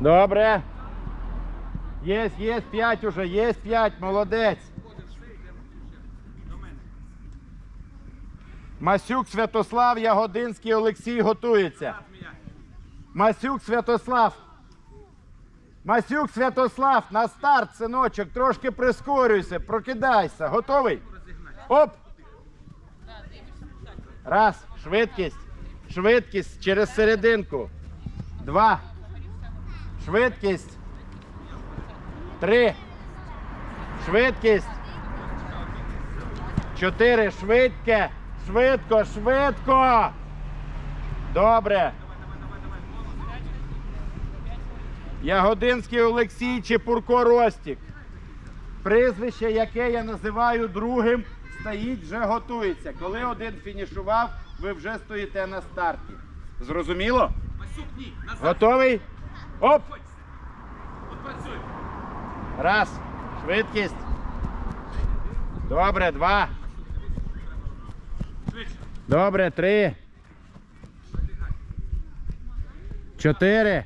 Добре. Є, є, п'ять уже, є п'ять, молодець. Масюк Святослав, Ягодинський Олексій готується. Масюк Святослав. Масюк Святослав, на старт, синочок, трошки прискорюйся, прокидайся. Готовий? Оп! Раз, швидкість. Швидкість через серединку. Два. Швидкість. Три. Швидкість. Чотири. Швидке. Швидко, швидко. Добре. Ягодинський Олексій Чепурко Ростік. Прізвище, яке я називаю другим, стоїть, вже готується. Коли один фінішував, ви вже стоїте на старті. Зрозуміло? Готовий? Оп! Раз. Швидкість. Добре, два. Добре, три. Чотири.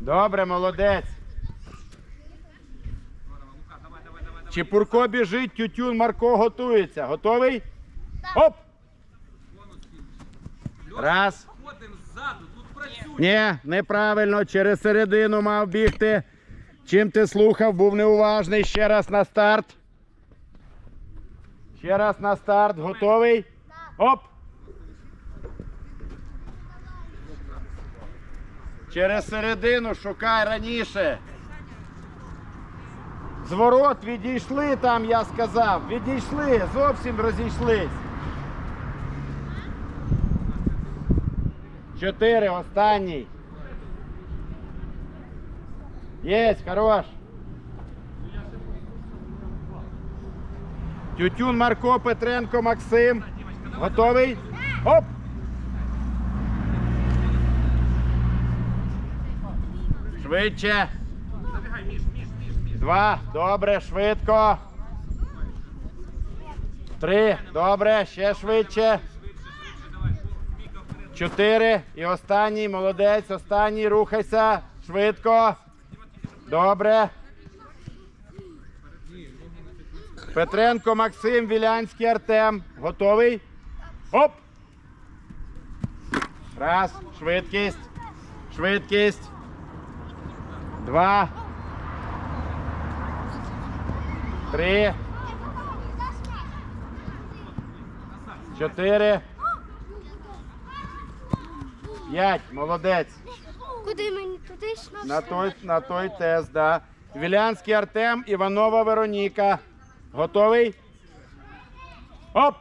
Добре, молодець. Чепурко біжить, тютюн Марко готується. Готовий? Оп! Раз. Ззаду, тут працюй. Ні, неправильно, через середину мав бігти. Чим ти слухав, був неуважний. Ще раз на старт. Ще раз на старт. Готовий? Оп! Через середину шукай раніше. Зворот відійшли там, я сказав. Відійшли, зовсім розійшлись. Чотири, останній. Єсть, хорош. Тютюн Марко Петренко Максим. Готовий? Оп! Швидше. Два. Добре, швидко. Три. Добре, ще швидше. Чотири. І останній, молодець, останній, рухайся. Швидко. Добре. Петренко Максим, Вілянський Артем. Готовий? Оп! Раз. Швидкість. Швидкість. Два. Три. Чотири. П'ять. Молодець. Куди мені туди ж на той, на той тест, да. Вілянський Артем, Іванова Вероніка. Готовий? Оп!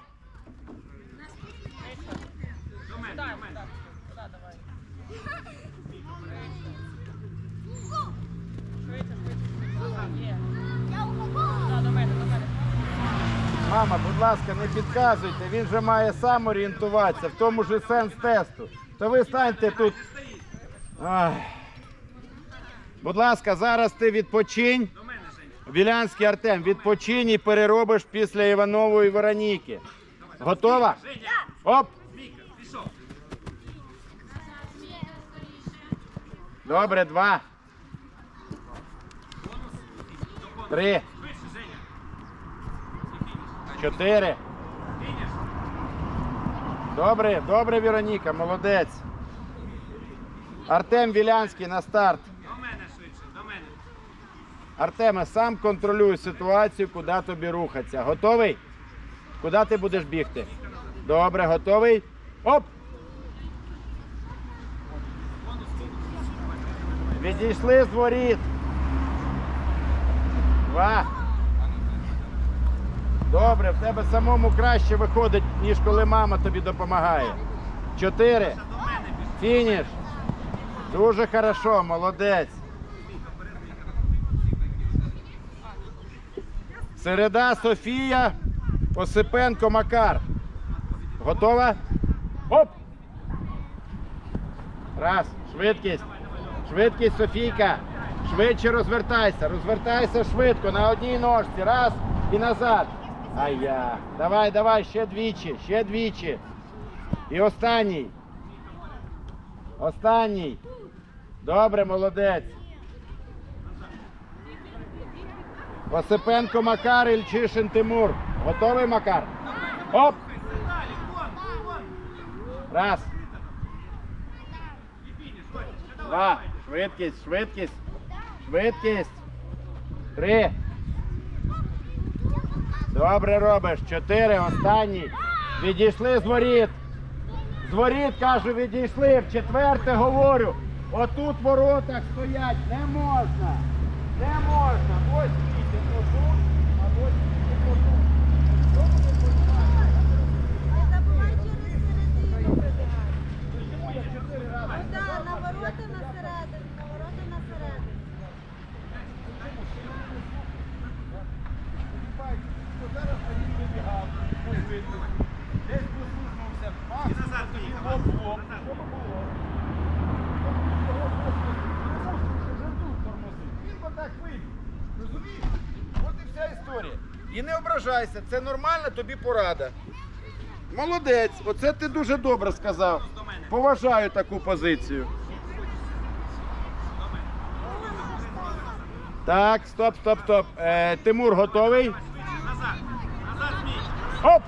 Мама, будь ласка, не підказуйте, він же має сам орієнтуватися, в тому ж і сенс тесту. То ви станьте тут. Будь ласка, зараз ти відпочинь. Вілянський Артем, відпочинь і переробиш після Іванової Вероніки. Готова? Оп! Добре, два. Три, чотири. Добре, добре, Вероніка, молодець. Артем Вілянський на старт. До мене швидше, до мене. Артеме, сам контролюй ситуацію, куди тобі рухатися. Готовий? Куди ти будеш бігти? Добре, готовий? Оп! Відійшли з воріт. Два. Добре, в тебе самому краще виходить, ніж коли мама тобі допомагає. Чотири. Фініш. Дуже хорошо, молодець. Середа Софія, Осипенко Макар. Готова? Оп! Раз, швидкість. Швидкість, Софійка. Швидше розвертайся. Розвертайся швидко на одній ножці. Раз і назад. Ай-я. Давай, давай, ще двічі, ще двічі. І останній. Останній. Добре, молодець. Осипенко Макар, Ільчишин Тимур. Готовий Макар? Оп! Раз. Два. Швидкість, швидкість. Швидкість. Три. Добре робиш. Чотири. Останній. Відійшли з воріт. З воріт, кажу, відійшли. В четверте говорю. Отут в воротах стоять. Не можна. Не можна. Ось світить отут, а ось світить отут. Що буде починати? Не забувай через середину вибігати. Чому я чотири рази? Ну так, на ворота на середину, на ворота на середину. Зараз він вибігав, ну, видно. Десь послухнувся. Ах, І назад тоді поїхав. лоб в лоб. Назад. Що би було? Його просто не мусив вже тут тормозити. Він би так вибіг. Розумієш? От і вся історія. І не ображайся, це нормальна тобі порада. Молодець, оце ти дуже добре сказав. Поважаю таку позицію. Так, стоп, стоп, стоп. Е, Тимур готовий? Оп!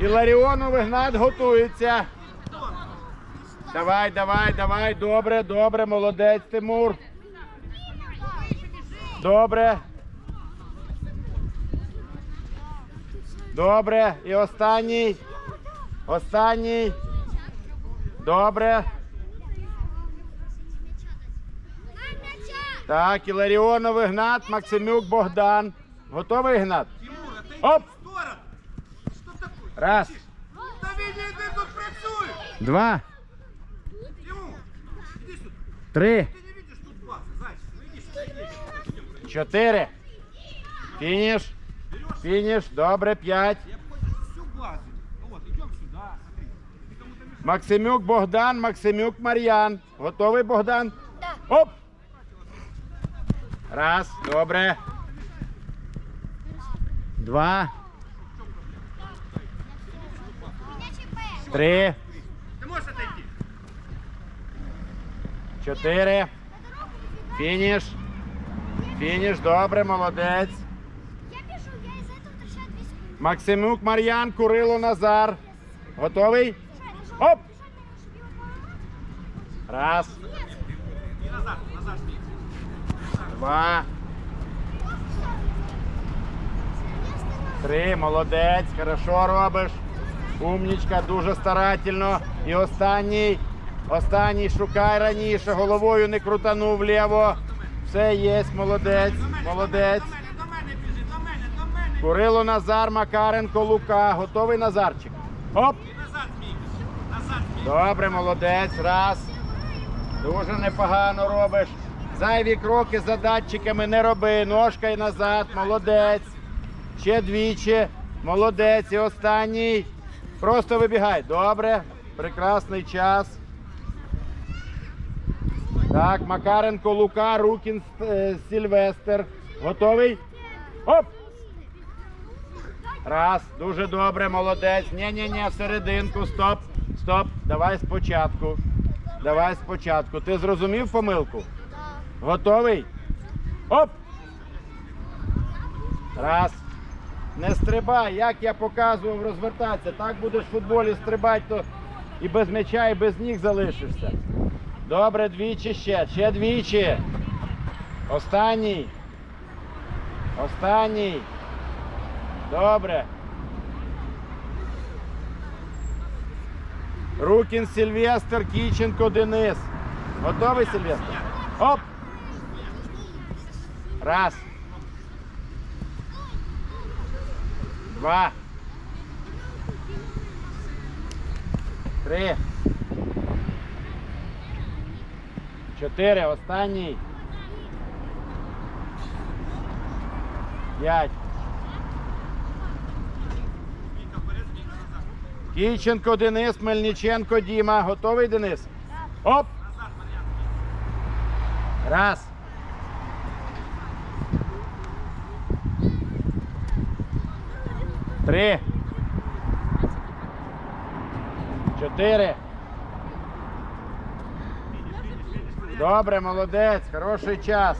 Іларіонов Ігнат готується. Давай, давай, давай. Добре, добре, молодець, Тимур. Добре. Добре. І останній. Останній. Добре. Так, Іларіонов Ігнат, Максимюк Богдан. Готовий Ігнат? Оп! Раз, два, три. Чотири. Фініш. Фініш. Добре, п'ять. Я обходиш всю базу. Вот, идем сюда, смотри. Ты кому-то мешаешь. Максимюк Богдан, Максимюк Мар'ян. Готовий Богдан? Оп! Раз, добре. Два. Три. Ты можешь отойти? Чотири. Фініш. Фініш, добре, молодець. 2 секунды. Максимюк Мар'ян, Курило Назар. Готовий? Оп! Раз, два, три. Молодець, хорошо робиш. Умнічка, дуже старательно. І останній. Останній шукай раніше. Головою не крутанув вліво. Все є, молодець. Молодець. До мене, до мене біжи, до мене, до мене. Курило Назар, Макаренко, Лука. Готовий Назарчик. Оп! І Добре, молодець. Раз. Дуже непогано робиш. Зайві кроки за датчиками не роби. Ножка й назад. Молодець. Ще двічі. Молодець. І останній. Просто вибігай. Добре. Прекрасний час. Так, Макаренко, Лука, Рукін, е, Сільвестр. Готовий? Оп! Раз, дуже добре, молодець. Ні-ні-ні, всерединку, стоп, стоп. Давай спочатку. Давай спочатку. Ти зрозумів помилку? Готовий? Оп! Раз. Не стрибай, як я показував розвертатися. Так будеш в футболі стрибати, то і без м'яча, і без ніг залишишся. Добре, двічі ще. Ще двічі. Останній. Останній. Добре. Рукін Сильвестр, Кіченко, Денис. Готовий Сильвестр? Оп! Раз. Два. Три. Чотири. Останній. П'ять. Назад. Кіченко Денис, Мельниченко Діма. Готовий Денис? Оп! Раз. Три. Чотири. Добре, молодець, хороший час.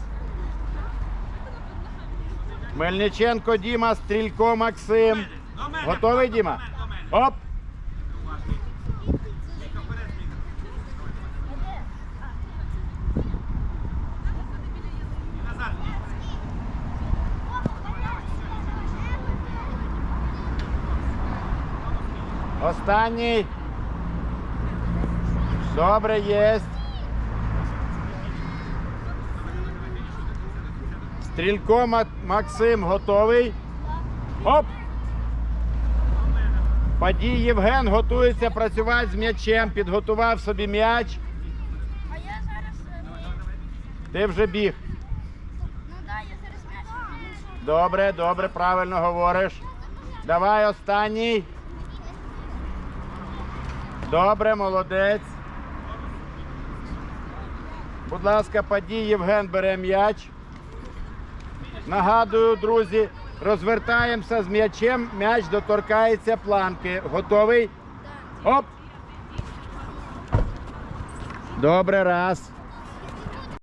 Мельниченко Діма, Стрілько Максим. Готовий, Діма? Оп! Міка, вперед, Міка. І назад. Останній. Добре, єсть. Стрілько Максим готовий. Оп! Падій Євген готується працювати з м'ячем. Підготував собі м'яч. А я зараз. Ти вже біг. Ну да, я зараз м'яч. Добре, добре, правильно говориш. Давай останній. Добре, молодець. Будь ласка, падій Євген бере м'яч. Нагадую, друзі, розвертаємося з м'ячем, м'яч доторкається планки. Готовий? Оп! Добре, раз.